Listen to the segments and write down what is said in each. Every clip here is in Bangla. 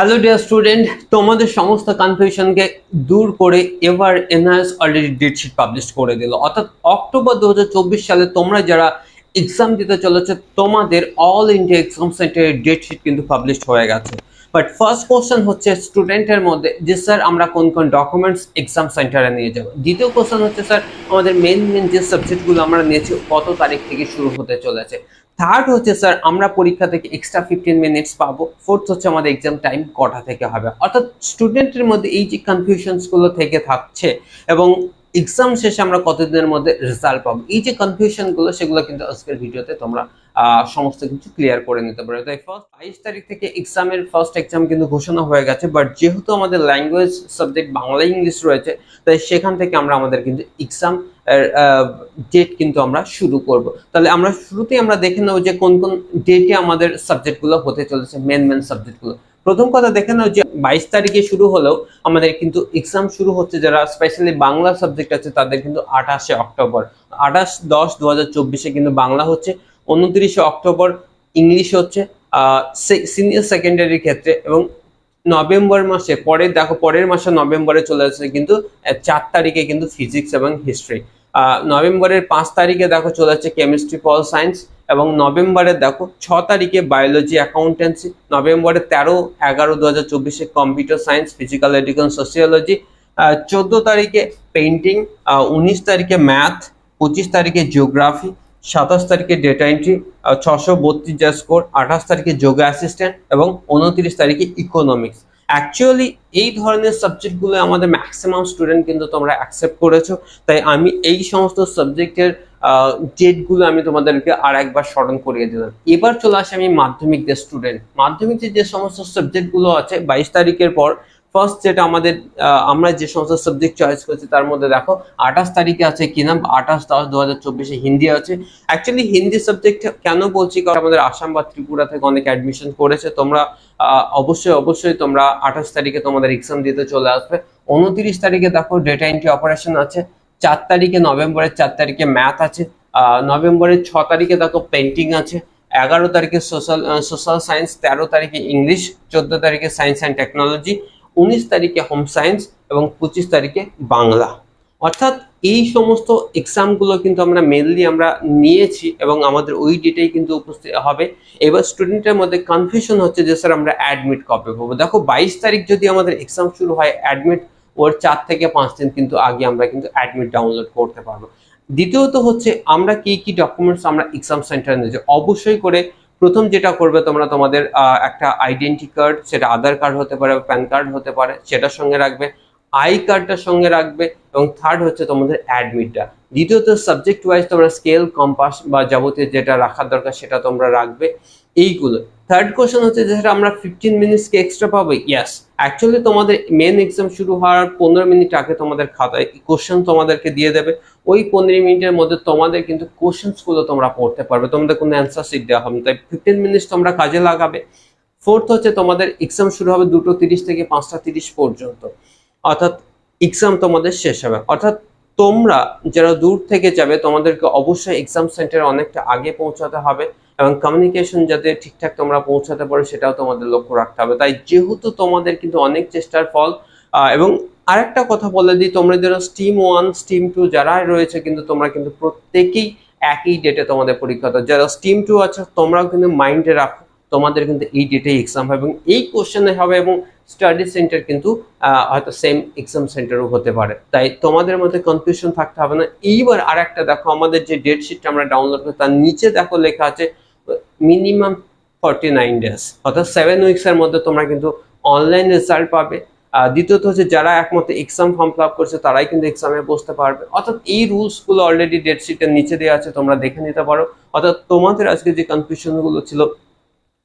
হ্যালো ডিয়ার স্টুডেন্ট তোমাদের সমস্ত কনফিউশনকে দূর করে এবার এনআইএস অলরেডি ডেটশিট পাবলিশ করে দিল। অর্থাৎ অক্টোবর দু হাজার চব্বিশ সালে তোমরা যারা এক্সাম দিতে চলেছে, তোমাদের অল ইন্ডিয়া এক্সাম সেন্টারের ডেটশিট কিন্তু পাবলিশ হয়ে গেছে। বাট ফার্স্ট কোশ্চেন হচ্ছে স্টুডেন্টের মধ্যে যে স্যার আমরা কোন কোন ডকুমেন্টস এক্সাম সেন্টারে নিয়ে যাব? দ্বিতীয় কোশ্চেন হচ্ছে স্যার আমাদের মেন মেন যে সাবজেক্টগুলো আমরা নিয়েছি, কত তারিখ থেকে শুরু হতে চলেছে? থার্ড হচ্ছে স্যার আমরা পরীক্ষা থেকে এক্সট্রা ফিফটিন মিনিটস পাবো। ফোর্থ হচ্ছে আমাদের এক্সাম টাইম কটা থেকে হবে। অর্থাৎ স্টুডেন্টের মধ্যে এই যে কনফিউশনসগুলো থেকে থাকছে এবং এক্সাম শেষে আমরা কতদিনের মধ্যে রেজাল্ট পাবো, এই যে কনফিউশনগুলো সেগুলো কিন্তু আজকের ভিডিওতে তোমরা সমস্ত কিছু ক্লিয়ার করে নিতে পারো। তাই ফার্স্ট বাইশ তারিখ থেকে এক্সামের ফার্স্ট এক্সাম কিন্তু ঘোষণা হয়ে গেছে বাট যেহেতু আমাদের ল্যাঙ্গুয়েজ সাবজেক্ট বাংলা ইংলিশ রয়েছে, তাই সেখান থেকে আমরা আমাদের কিন্তু এক্সাম ডেট কিন্তু আমরা শুরু করব। তাহলে আমরা শুরুতেই আমরা দেখে নেব যে কোন কোন ডেটে আমাদের সাবজেক্টগুলো হতে চলেছে মেন মেন সাবজেক্টগুলো প্রথম কথা দেখে নাও যে বাইশ তারিখে শুরু হলেও আমাদের কিন্তু এক্সাম শুরু হচ্ছে যারা স্পেশালি বাংলা সাবজেক্ট আছে, তাদের কিন্তু আঠাশে অক্টোবর। আঠাশ দশ দু কিন্তু বাংলা হচ্ছে। উনত্রিশে অক্টোবর ইংলিশ হচ্ছে সিনিয়র সেকেন্ডারির ক্ষেত্রে এবং নভেম্বর মাসে পরের দেখো, পরের মাসে নভেম্বরে চলে আসছে কিন্তু চার তারিখে কিন্তু ফিজিক্স এবং হিস্ট্রি। নভেম্বরের পাঁচ তারিখে দেখো চলে যাচ্ছে কেমিস্ট্রি, পল সায়েন্স এবং নভেম্বরে দেখো ছ তারিখে বায়োলজি, অ্যাকাউন্টেন্সি, নভেম্বরে তেরো, এগারো দু হাজার চব্বিশে computer science, physical, education, sociology চোদ্দ তারিখে পেন্টিং উনিশ তারিখে ম্যাথ, পঁচিশ তারিখে জিওগ্রাফি সাতাশ তারিখে ডেটা এন্ট্রি ছশো বত্রিশ যা স্কোর আঠাশ তারিখে যোগা অ্যাসিস্ট্যান্ট এবং উনত্রিশ তারিখে ইকোনমিক্স অ্যাকচুয়ালি এই ধরনের সাবজেক্টগুলো আমাদের ম্যাক্সিমাম স্টুডেন্ট কিন্তু তোমরা অ্যাকসেপ্ট করেছ। তাই আমি এই সমস্ত সাবজেক্টের ডেটগুলো আমি তোমাদেরকে আর একবার স্মরণ করিয়ে দিলাম। এবার চলে আসে আমি মাধ্যমিকদের স্টুডেন্ট মাধ্যমিকের যে সমস্ত সাবজেক্টগুলো আছে, বাইশ তারিখের পর ফার্স্ট যেটা আমাদের আমরা যে সমস্ত সাবজেক্ট চয়েস করেছি তার মধ্যে দেখো, আঠাশ তারিখে আছে কি নাম? আঠাশ দশ দু হাজার চব্বিশে হিন্দি আছে। অ্যাকচুয়ালি হিন্দি সাবজেক্ট কেন বলছি? কারণ আমাদের আসাম বা ত্রিপুরা থেকে অনেক অ্যাডমিশন করেছে। তোমরা অবশ্যই অবশ্যই তোমরা আঠাশ তারিখে তোমাদের এক্সাম দিতে চলে আসবে। উনত্রিশ তারিখে দেখো ডেটা এন্ট্রি অপারেশন আছে। চার তারিখে নভেম্বরের চার তারিখে ম্যাথ আছে। নভেম্বরের ছ তারিখে দেখো পেন্টিং আছে। এগারো তারিখে সোশ্যাল সোশ্যাল সায়েন্স তেরো তারিখে ইংলিশ চোদ্দ তারিখে সায়েন্স অ্যান্ড টেকনোলজি উনিশ তারিখে হোম সায়েন্স এবং পঁচিশ তারিখে বাংলা। অর্থাৎ এই সমস্ত এক্সামগুলো কিন্তু আমরা মেনলি আমরা নিয়েছি এবং আমাদের ওই ডেটেই কিন্তু উপস্থিত হবে। এবার স্টুডেন্টের মধ্যে কনফিউশন হচ্ছে যে, স্যার, আমরা অ্যাডমিট কবে পাবো? দেখো, বাইশ তারিখ যদি আমাদের এক্সাম শুরু হয় অ্যাডমিট ওর চার থেকে পাঁচ দিন কিন্তু আগে আমরা কিন্তু অ্যাডমিট ডাউনলোড করতে পারব। দ্বিতীয়ত হচ্ছে, আমরা কি কি ডকুমেন্টস আমরা এক্সাম সেন্টারে নিয়েছি? অবশ্যই করে প্রথম যেটা করবে তোমরা তোমাদের একটা আইডেন্টি কার্ড সেটা আধার কার্ড হতে পারে প্যান কার্ড হতে পারে, সেটার সঙ্গে রাখবে আই কার্ডটার সঙ্গে রাখবে, এবং থার্ড হচ্ছে তোমাদের অ্যাডমিটটা দ্বিতীয়ত সাবজেক্ট ওয়াইজ তোমরা স্কেল কম্পাস বা যাবতীয় যেটা রাখার দরকার সেটা তোমরা রাখবে, এইগুলো। থার্ড কোশ্চেন হচ্ছে যে, স্যার, আমরা ফিফটিন মিনিটসকে এক্সট্রা পাবো? ইয়াস অ্যাকচুয়ালি তোমাদের মেন এক্সাম শুরু হওয়ার পনেরো মিনিট আগে তোমাদের খাতায় কোশ্চেন তোমাদেরকে দিয়ে দেবে। ওই পনেরো মিনিটের মধ্যে তোমাদের কিন্তু কোশ্চেন্সগুলো তোমরা পড়তে পারবে। তোমাদের কোনো অ্যান্সার শিট দেওয়া হবে। তাই ফিফটিন মিনিটস তোমরা কাজে লাগাবে। ফোর্থ হচ্ছে তোমাদের এক্সাম শুরু হবে দুটো তিরিশ থেকে পাঁচটা তিরিশ পর্যন্ত। অর্থাৎ এক্সাম তোমাদের শেষ হবে। অর্থাৎ তোমরা যারা দূর থেকে যাবে, তোমাদেরকে অবশ্যই এক্সাম সেন্টারে অনেকটা আগে পৌঁছাতে হবে। এবং কমিউনিকেশন যাতে ঠিকঠাক তোমরা পৌঁছাতে পারো, সেটাও তোমাদের লক্ষ্য রাখতে হবে। তাই যেহেতু তোমাদের কিন্তু অনেক চেষ্টার ফল এবং আরেকটা কথা বলে দিই, তোমরা যারা স্টিম ওয়ান স্টিম টু যারা রয়েছে, কিন্তু তোমরা কিন্তু প্রত্যেকেই একই ডেটে তোমাদের পরীক্ষা যারা স্টিম টু আছে, তোমরাও কিন্তু মাইন্ডে রাখো, তোমাদের কিন্তু এই ডেটে এক্সাম হবে, এবং এই কোশ্চেনে হবে, এবং স্টাডি সেন্টার কিন্তু হয়তো সেম এক্সাম সেন্টারও হতে পারে। তাই তোমাদের মধ্যে কনফিউশন থাকতে হবে না। এইবার আর একটা দেখো, আমাদের যে ডেট শিটটা আমরা ডাউনলোড করি, তার নিচে দেখো লেখা আছে মিনিমাম ফর্টি নাইন ডেজ। অর্থাৎ সেভেন উইক্সের মধ্যে তোমরা কিন্তু অনলাইন রেজাল্ট পাবে। দ্বিতীয়ত হচ্ছে যারা একমতে এক্সাম ফর্ম ফিল আপ করছে, তারাই কিন্তু এক্সামে বসতে পারবে। অর্থাৎ এই রুলসগুলো অলরেডি ডেট শিটের নিচে দেওয়া আছে, তোমরা দেখে নিতে পারো। অর্থাৎ তোমাদের আজকে যে কনফিউশনগুলো ছিল,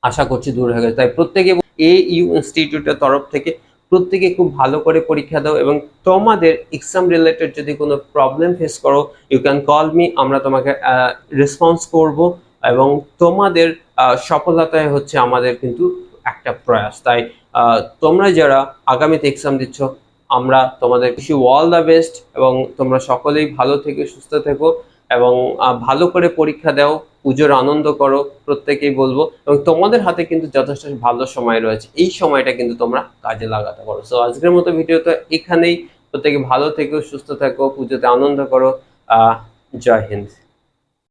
আশা করছি দূর হয়ে গেছে। তাই প্রত্যেকে এ ইউ ইনস্টিটিউটের তরফ থেকে প্রত্যেকে খুব ভালো করে পরীক্ষা দাও এবং তোমাদের এক্সাম রিলেটেড যদি কোনো প্রবলেম ফেস করো ইউ ক্যান কল মি আমরা তোমাকে রেসপন্স করব। এবং তোমাদের সফলতায় হচ্ছে আমাদের কিন্তু একটা প্রয়াস। তাই তোমরা যারা আগামীতে এক্সাম দিচ্ছ, আমরা তোমাদের কিছু অল দ্য বেস্ট এবং তোমরা সকলেই ভালো থেকে সুস্থ থেকো এবং ভালো করে পরীক্ষা দাও, পুজোর আনন্দ করো, প্রত্যেকেই বলব। এবং তোমাদের হাতে কিন্তু যথেষ্ট ভালো সময় রয়েছে। এই সময়টা কিন্তু তোমরা কাজে লাগাতে পারো। সো আজকের মতো ভিডিও তো এখানেই। প্রত্যেকে ভালো থেকো, সুস্থ থাকো, পুজোতে আনন্দ করো। জয় হিন্দ।